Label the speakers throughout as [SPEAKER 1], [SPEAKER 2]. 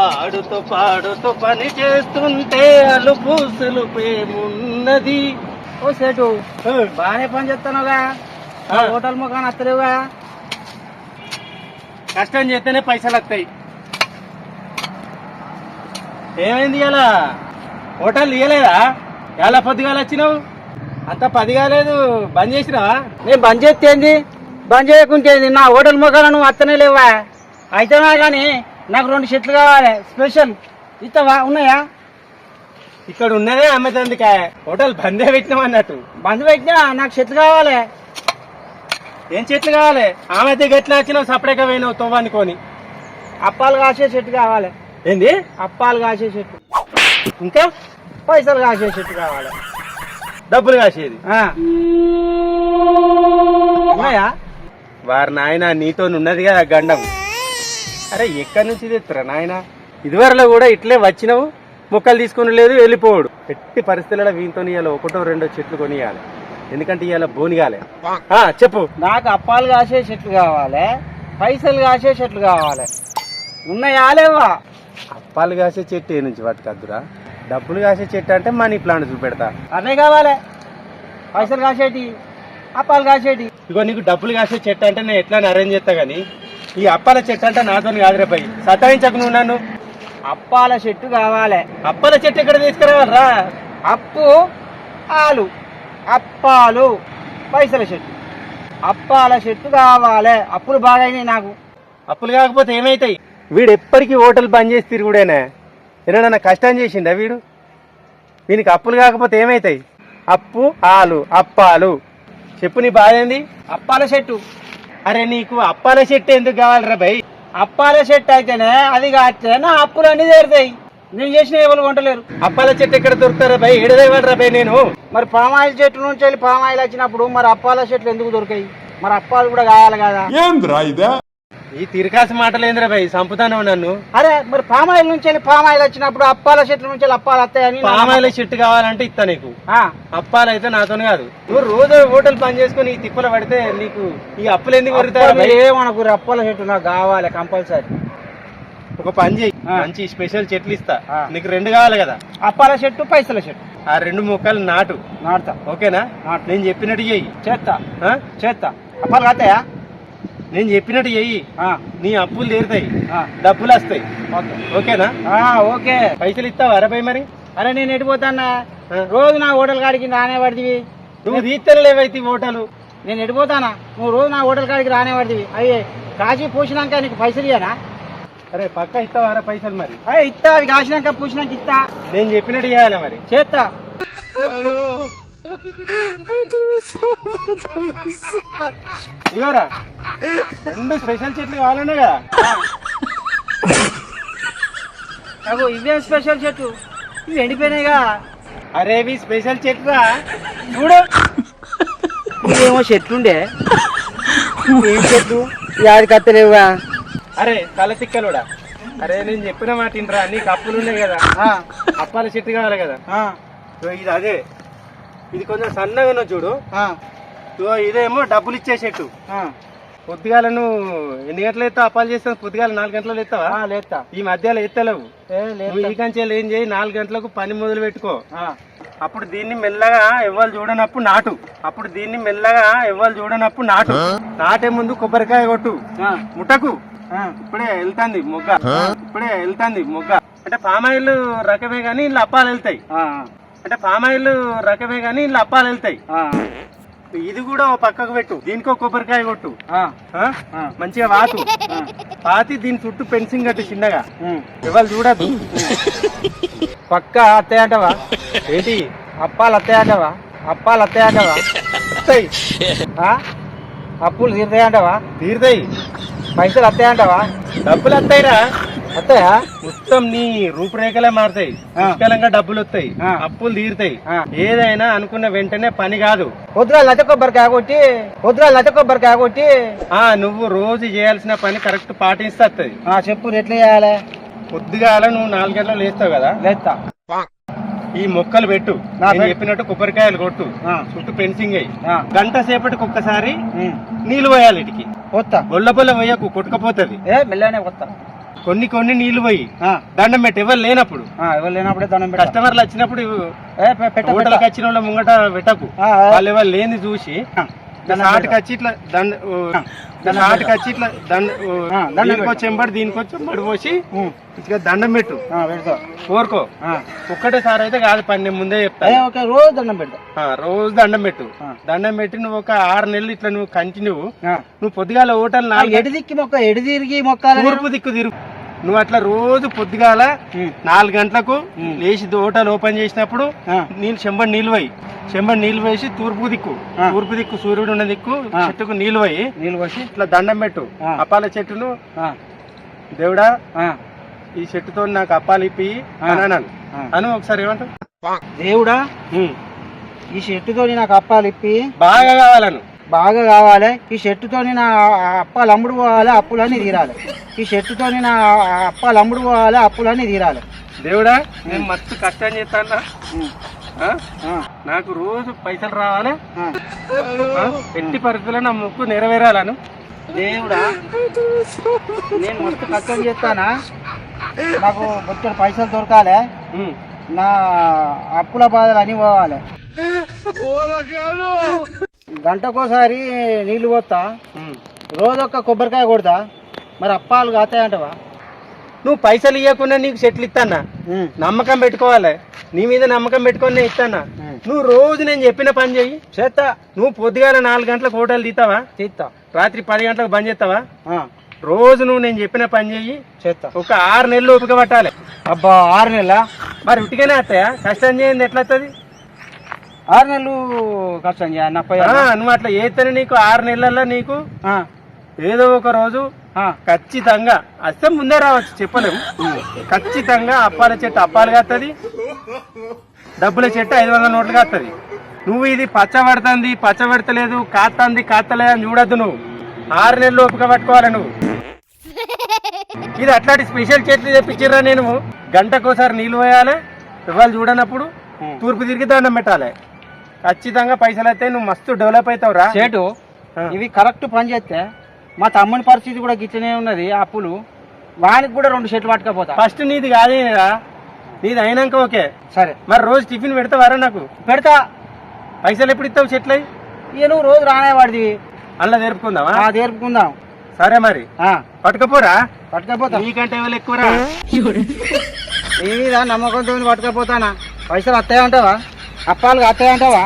[SPEAKER 1] ఆడుతూ పాడుతూ పని చేస్తుంటే అలుపు సులుపేమున్నది
[SPEAKER 2] ఓ సేటు బాగానే పని చేస్తానుగా. హోటల్ ముఖాన్ని వస్తలేవుగా
[SPEAKER 1] కష్టం చేస్తేనే పైసలు వస్తాయి. ఏమైంది ఇలా హోటల్ ఇయ్యలేదా? ఎలా పొద్దుగాల వచ్చినావు? అంత పది కాలేదు బంద్ చేసినావా?
[SPEAKER 2] నేను బంద్ చేస్తే బంద్ చేయకుంటే? నా హోటల్ ముఖాలు నువ్వు వస్తనే లేవా? అయితేనా కానీ నాకు రెండు చెట్లు కావాలి. స్పెషల్. ఇస్తావా ఉన్నాయా?
[SPEAKER 1] ఇక్కడ ఉన్నదే అమ్మతందుకా. హోటల్ బందే పెట్టినాం అన్నట్టు.
[SPEAKER 2] బంద్ పెట్టినా? నాకు చెట్లు కావాలి.
[SPEAKER 1] ఏం చెట్లు కావాలి? ఆమె దగ్గర ఎట్లా వచ్చినావు? సపరేట్గా పోయినావు తవ్వనుకొని
[SPEAKER 2] అప్పాలు కాసే చెట్టు కావాలి.
[SPEAKER 1] ఏంది?
[SPEAKER 2] అప్పాలు కాసే చెట్టు
[SPEAKER 1] ఇంకా?
[SPEAKER 2] పైసలు కాసే చెట్టు కావాలి.
[SPEAKER 1] డబ్బులు కాసేది.
[SPEAKER 2] ఆ. ఉన్నాయా?
[SPEAKER 1] వారి నాయన నీతో ఉన్నది కదా గండం. అరే ఎక్కడి నుంచి తెస్తురా నాయన? ఇదివరలో కూడా ఇట్లే వచ్చినావు. మొక్కలు తీసుకుని లేదు వెళ్ళిపోడు ఎట్టి పరిస్థితులలో వీంతో ఇవాళ ఒకటో రెండో చెట్లు కొనియాలి ఎందుకంటే ఇవాళ బోనిగాలే చెప్పు.
[SPEAKER 2] నాకు అప్పాలు కాసే చెట్లు కావాలి పైసలు కాసే చెట్లు కావాలి. ఉన్నాయా లేవా?
[SPEAKER 1] అప్పాలు కాసే చెట్టు ఏ నుంచి పట్టుకద్దురా? డబ్బులు కాసే చెట్టు అంటే మనీ ప్లాంట్ చూపెడతా.
[SPEAKER 2] అదే కావాలి. పైసలు కాసేటి? అప్పాలు కాసేటి?
[SPEAKER 1] ఇగో నీకు డబ్బులు కాసే చెట్టు అంటే నేను ఎట్లా అరేంజ్ చేస్తా గానీ ఈ అప్పాల చెట్టు అంటే నాతో కాదురే పై సతాయించకు నువ్వు నన్ను.
[SPEAKER 2] అప్పాల చెట్టు కావాలి.
[SPEAKER 1] అప్పాల చెట్టు ఎక్కడ తీసుకురావాలరా?
[SPEAKER 2] అప్పు ఆలు. అప్పాలు పైసల చెట్టు. అప్పాల చెట్టు కావాలి. అప్పులు బాగా అయినాయి నాకు.
[SPEAKER 1] అప్పులు కాకపోతే ఏమైతాయి? వీడు ఎప్పటికీ హోటల్ బంద్ చేసి తిరుగుడేనా. ఏదైనా కష్టం చేసిండా వీడు? వీనికి అప్పులు కాకపోతే ఏమైతాయి? అప్పు ఆలు అప్పాలు. చెప్పు నీ బాధ ఏంది?
[SPEAKER 2] అప్పాల చెట్టు.
[SPEAKER 1] అరే నీకు అప్పాల చెట్టు ఎందుకు కావాలరా భయ్?
[SPEAKER 2] అప్పాల చెట్టు అయితేనే అది కాస్తే నా అప్పులు అన్ని తీరుతాయి. నేను చేసిన ఎవరు కొంటలేరు.
[SPEAKER 1] అప్పాల చెట్టు ఎక్కడ దొరుకుతారా భయ్? ఎడదేవాడరా భయ్ నేను?
[SPEAKER 2] మరి పామాయిల్ చెట్టు నుంచి వెళ్ళి పామాయిల్ వచ్చినప్పుడు మరి అప్పాల చెట్లు ఎందుకు దొరికాయి? మరి అప్పాలు కూడా కావాలి కదా.
[SPEAKER 1] ఈ తిరకాసి మాటలేంద్రా భయ్ సంపుతాను నన్ను.
[SPEAKER 2] అరే మరి పామాయిల్ నుంచి వెళ్ళి పామాయిల్ వచ్చినప్పుడు అప్పాల చెట్ల నుంచి వెళ్ళి అప్పాలు వస్తాయని
[SPEAKER 1] పామాయిల చెట్టు కావాలంటే ఇస్తా నీకు.
[SPEAKER 2] ఆ,
[SPEAKER 1] అప్పాలైతే నాతో కాదు. నువ్వు రోజు హోటల్ పని చేసుకుని ఈ తిప్పలు పడితే నీకు ఈ అప్పులు ఎందుకు
[SPEAKER 2] అప్పాలు
[SPEAKER 1] భయ్?
[SPEAKER 2] ఏమనకు అప్పాల చెట్టు నాకు కావాలి కంపల్సరీ.
[SPEAKER 1] ఒక పని చేయి. మంచి స్పెషల్ చెట్లు ఇస్తా. నీకు రెండు కావాలి కదా.
[SPEAKER 2] అప్పాల చెట్టు పైసల చెట్టు.
[SPEAKER 1] ఆ రెండు మొక్కలు నాటు.
[SPEAKER 2] నాటుతా.
[SPEAKER 1] ఓకేనా. నేను చెప్పినట్టు చెయ్యి
[SPEAKER 2] చేస్తా
[SPEAKER 1] ఆ?
[SPEAKER 2] చేస్తా అప్పాలు కాస్తాయా
[SPEAKER 1] నేను చెప్పినట్టు చెయ్యి.
[SPEAKER 2] ఆ,
[SPEAKER 1] నీ అప్పులు తీరుతాయి. డబ్బులు వస్తాయి.
[SPEAKER 2] ఓకే.
[SPEAKER 1] ఓకేనా?
[SPEAKER 2] ఆ, ఓకే.
[SPEAKER 1] పైసలు ఇస్తావా అరవై మరి?
[SPEAKER 2] అరే నేను ఎడిపోతానా. రోజు నా హోటల్ కాడికి రానే పడిదివి
[SPEAKER 1] నువ్వు తీస్తలేవైతే ఓటలు
[SPEAKER 2] నేను ఎడిపోతానా నువ్వు రోజు నా హోటల్ కాడికి రానే పడిదివి అయ్యే కాశీ పూసినాక నీకు పైసలు ఇయ్యనా?
[SPEAKER 1] అరే పక్క ఇస్తావా అరే పైసలు మరి?
[SPEAKER 2] అయ్యే ఇస్తా అవి కాసినాక పూసినాక ఇస్తా
[SPEAKER 1] నేను చెప్పినట్టు చేయాలి మరి.
[SPEAKER 2] చేస్తా
[SPEAKER 1] ఇవరా రెండు స్పెషల్ చెట్లు కావాలన్నా కదా.
[SPEAKER 2] నాకు ఇవే స్పెషల్ చెట్టు ఇవి ఎండిపోయినాయిగా.
[SPEAKER 1] అరే ఇవి స్పెషల్ చెట్లురా చూడు.
[SPEAKER 2] ఇవేమో చెట్లుండే. ఏం చెట్లు? యాది కత్తలేవుగా?
[SPEAKER 1] అరే తల తిక్కలుడా? అరే నేను చెప్పిన మాట ఇంట్రా నీకు అప్పులు ఉన్నాయి కదా.
[SPEAKER 2] ఆ,
[SPEAKER 1] అప్పాల చెట్టు కావాలి కదా. ఇది అదే. ఇది కొంచెం సన్నగా చూడు. ఇదేమో డబ్బులు ఇచ్చే చెట్టు
[SPEAKER 2] ఆ.
[SPEAKER 1] పొద్దుగాల నువ్వు ఎన్ని గంటలు ఎత్తావు అప్పాలు చేస్తావు? పొద్దుగాల నాలుగు గంటలు ఎత్తావా
[SPEAKER 2] ఆ, లేస్తా.
[SPEAKER 1] ఈ మధ్యలో ఎత్తలేవు. ఈ కంచెలు ఏం చేయి? నాలుగు గంటలకు పని మొదలు పెట్టుకో.
[SPEAKER 2] ఆ,
[SPEAKER 1] అప్పుడు దీన్ని మెల్లగా ఎవ్వరు చూడనప్పుడు నాటు. అప్పుడు దీన్ని మెల్లగా ఎవ్వరు చూడనప్పుడు నాటు. నాటే ముందు కొబ్బరికాయ కొట్టు.
[SPEAKER 2] ఆ,
[SPEAKER 1] ముట్టకు.
[SPEAKER 2] ఆ.
[SPEAKER 1] ఇప్పుడే వెళ్తాంది మొగ్గ. ఇప్పుడే వెళ్తాంది మొగ్గ. అంటే పామాయిల్ రకమే కానీ ఇల్లు అప్పాలు వెళ్తాయి.
[SPEAKER 2] ఆ,
[SPEAKER 1] అంటే పామాయిల్ రకమే కానీ ఇల్లు అప్పాలు వెళ్తాయి. ఇది కూడా ఓ పక్కకు పెట్టు. దీనికి కొబ్బరికాయ కొట్టు. మంచిగా వాతు. పాతి దీని చుట్టూ పెన్సింగ్ కట్టు చిన్నగా. ఎవరు చూడద్దు.
[SPEAKER 2] పక్క అత్తయ్యంటవా
[SPEAKER 1] ఏంటి?
[SPEAKER 2] అప్పాలు అత్తయ్యంటవా అప్పాలు అత్తయ్యంటవా
[SPEAKER 1] వస్తాయి
[SPEAKER 2] ఆ? అప్పులు తీరుతాయంటవా
[SPEAKER 1] తీరుతాయి.
[SPEAKER 2] పైసలు అత్తయ్యంటవా
[SPEAKER 1] డబ్బులు వస్తాయిరా మొత్తం నీ రూపురేఖలే మారుతాయి. పుష్కలంగా డబ్బులు వస్తాయి. అప్పులు తీరుతాయి. ఏదైనా అనుకున్న వెంటనే పని కాదు.
[SPEAKER 2] పొద్దుగా లత కొబ్బరికాయ కొట్టి పొద్దుగా లత కొబ్బరికాయ కొట్టి
[SPEAKER 1] ఆ నువ్వు రోజు చేయాల్సిన పని కరెక్ట్ పాటిస్తుంది.
[SPEAKER 2] ఆ చెప్పు ఎట్లా చేయాలి?
[SPEAKER 1] పొద్దుగాల నువ్వు నాలుగు గంటలు లేస్తావు కదా?
[SPEAKER 2] లేస్తా.
[SPEAKER 1] ఈ మొక్కలు పెట్టు.
[SPEAKER 2] నా
[SPEAKER 1] నేను
[SPEAKER 2] పె-
[SPEAKER 1] చెప్పినట్టు కొబ్బరికాయలు కొట్టు. చుట్టూ పెన్సింగ్ అయ్యి గంట సేపటికి ఒక్కసారి. నీళ్ళు పోయాలి ఇటుకి.
[SPEAKER 2] వస్తా
[SPEAKER 1] బొల్ల బొల్ల పోయకు కొట్టుకపోతుంది.
[SPEAKER 2] ఏ మెల్లనే వస్తా
[SPEAKER 1] కొన్ని కొన్ని నీళ్ళు పోయి దండం పెట్టి ఎవరు లేనప్పుడు.
[SPEAKER 2] ఎవరు లేనప్పుడే దండం పెట్ట
[SPEAKER 1] కస్టమర్లు వచ్చినప్పుడు హోటల్కి వచ్చిన వాళ్ళ ముంగట పెట్టకు. వాళ్ళు ఎవరు లేని చూసి
[SPEAKER 2] ఆ, దండం
[SPEAKER 1] నాటికి
[SPEAKER 2] పెడతా.
[SPEAKER 1] వచ్చి ఇట్లా దండ వచ్చి ఇట్లా దండ ఓ,
[SPEAKER 2] ఆ, దండం
[SPEAKER 1] దీనికి
[SPEAKER 2] పెడతా.
[SPEAKER 1] వచ్చి ఎంబడి దీనికి వచ్చి ఎంబడి పోసి
[SPEAKER 2] ఉం.
[SPEAKER 1] ఇక దండం పెట్టు కోరుకో. ఒక్కటేసారి అయితే కాదు పని నేను ముందే చెప్తాను
[SPEAKER 2] రోజు దండం పెడతా
[SPEAKER 1] రోజు దండం పెట్టు. దండం పెట్టి నువ్వు ఒక ఆరు నెలలు ఇట్లా నువ్వు కంటిన్యూ. నువ్వు పొద్దుగాల హోటల్
[SPEAKER 2] ఆ,
[SPEAKER 1] నాలుగు
[SPEAKER 2] ఎటు దిక్కి మొక్క ఎటు తిరిగి మొక్కాలి
[SPEAKER 1] తూర్పు దిక్కు తిరుగు నువ్వు అట్లా రోజు పొద్దుగాల. నాలుగు గంటలకు. లేచి హోటల్ ఓపెన్ చేసినప్పుడు. నీళ్ళు చెంబడి నీళ్ళు పోయి చెంబడి నీళ్ళు వేసి తూర్పు దిక్కు. తూర్పు దిక్కు సూర్యుడు ఉన్న దిక్కు. చెట్టుకు నీళ్ళు పోయి
[SPEAKER 2] నీళ్ళు పోసి
[SPEAKER 1] ఇట్లా దండం పెట్టు. అప్పాల చెట్టును దేవుడా ఈ చెట్టుతో నాకు అప్పాలు ఇప్పి అన్నాను. అను ఒకసారి ఏమంటావు
[SPEAKER 2] దేవుడా. ఈ షర్టుతో నాకు అప్పాలు ఇప్పి
[SPEAKER 1] బాగా కావాలను
[SPEAKER 2] బాగా కావాలి. ఈ షర్టుతో నా అప్పాలు అమ్ముడు పోవాలి అప్పులన్నీ తీరాలి. ఈ షర్టుతో నా అప్పాలు అమ్ముడు పోవాలి అప్పులన్నీ తీరాలి.
[SPEAKER 1] దేవుడా నేను మస్తు కష్టం చేస్తాను నాకు రోజు పైసలు రావాలి? ఎట్టి పరిస్థితుల్లో నా ముక్కు నెరవేరాలను.
[SPEAKER 2] దేవుడా నేను మస్తు కష్టం చేస్తానా? నాకు బొచ్చడు పైసలు దొరకాలి. నా అప్పుల బాధలు అన్ని పోవాలి గంటకోసారి నీళ్ళు పోతా. రోజొక్క కొబ్బరికాయ కొడతా. మరి అప్పాలు కాతాయంటవా
[SPEAKER 1] నువ్వు పైసలు ఇవ్వకుండా నీకు చెట్లు ఇస్తానా నమ్మకం పెట్టుకోవాలి. నీ మీద నమ్మకం పెట్టుకొని నేను ఇస్తానా. నువ్వు రోజు నేను చెప్పిన పని చెయ్యి.
[SPEAKER 2] చేస్తా
[SPEAKER 1] నువ్వు పొద్దుగాల నాలుగు గంటలకు హోటల్ తీస్తావా
[SPEAKER 2] తీస్తా
[SPEAKER 1] రాత్రి పది గంటలకు బంద్ చేస్తావా? రోజు నువ్వు నేను చెప్పిన పని చెయ్యి.
[SPEAKER 2] చేస్తా
[SPEAKER 1] ఒక ఆరు నెలలు ఓపిక పట్టాలి.
[SPEAKER 2] అబ్బా ఆరు నెలల?
[SPEAKER 1] మరి ఉట్టిగానే వస్తాయా కష్టం చేయండి ఎట్లా వస్తుంది
[SPEAKER 2] ఆరు నెలలు కష్టం
[SPEAKER 1] నువ్వు అట్లా నీకు ఆరు నెలల్లో నీకు ఏదో ఒక రోజు ఖచ్చితంగా అస్తే ముందే రావచ్చు చెప్పలేము. ఖచ్చితంగా అప్పాల చెట్టు అప్పాలు కాస్తుంది డబ్బుల చెట్టు ఐదు వందల నోట్లు కాస్తుంది నువ్వు ఇది పచ్చ పడుతుంది పచ్చ పెడతలేదు కాస్తుంది కాస్తలేదు అని చూడద్దు నువ్వు. ఆరు నెలలు ఓపిక పట్టుకోవాలి నువ్వు. ఇది అట్లాంటి స్పెషల్ చెట్లు తెప్పించిర్రా నేను. గంటకోసారి నీళ్ళు పోయాలి ఇవాళ చూడనప్పుడు. తూర్పు తిరిగి దండం పెట్టాలి. ఖచ్చితంగా పైసలు అయితే నువ్వు మస్తు డెవలప్ అవుతావురా.
[SPEAKER 2] చేటు
[SPEAKER 1] ఆ.
[SPEAKER 2] ఇవి కరెక్ట్ పని చేస్తే మా తమ్ముని పరిస్థితి కూడా గిట్లనే ఉన్నది అప్పులు వానికి కూడా రెండు షర్ట్లు పట్టుకపోతా.
[SPEAKER 1] ఫస్ట్ నీది కాదేరా నీది అయినాక ఓకే.
[SPEAKER 2] సరే.
[SPEAKER 1] మరి రోజు టిఫిన్ పెడతావారా నాకు?
[SPEAKER 2] పెడతా.
[SPEAKER 1] పైసలు ఎప్పుడు ఇస్తావు చెట్లయి
[SPEAKER 2] ఇక నువ్వు రోజు రానే వాడిది
[SPEAKER 1] అల్ల నేర్పుకుందామా
[SPEAKER 2] ఆ తీర్పుకుందాం.
[SPEAKER 1] సరే మరి.
[SPEAKER 2] ఆ,
[SPEAKER 1] పట్టుకపోరా?
[SPEAKER 2] పట్టుకపోతా.
[SPEAKER 1] నీకంటే ఎవరు ఎక్కువరా?
[SPEAKER 2] నీ మీద నమ్మకంతో పట్టుకపోతానా? పైసలు వస్తాయంటావా అప్పాలు వస్తాయంటావా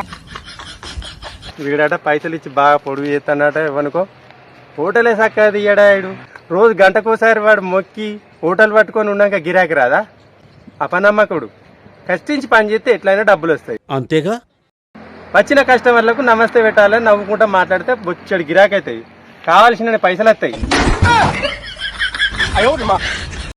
[SPEAKER 1] వీడట పైసలు ఇచ్చి బాగా పొడుగు చేస్తానట ఇవ్వనుకో హోటలే చక్కగా తీయడా ఇడు రోజు గంటకోసారి వాడు మొక్కి హోటల్ పట్టుకొని ఉన్నాక గిరాకీ రాదా? అపనమ్మకుడు. కష్టించి పని చేస్తే ఎట్లయినా డబ్బులు వస్తాయి.
[SPEAKER 3] అంతేగా?
[SPEAKER 1] వచ్చిన కస్టమర్లకు నమస్తే పెట్టాలని నవ్వుకుంటా మాట్లాడితే బొచ్చడి గిరాకీ అవుతాయి. కావాల్సిన పైసలు వస్తాయి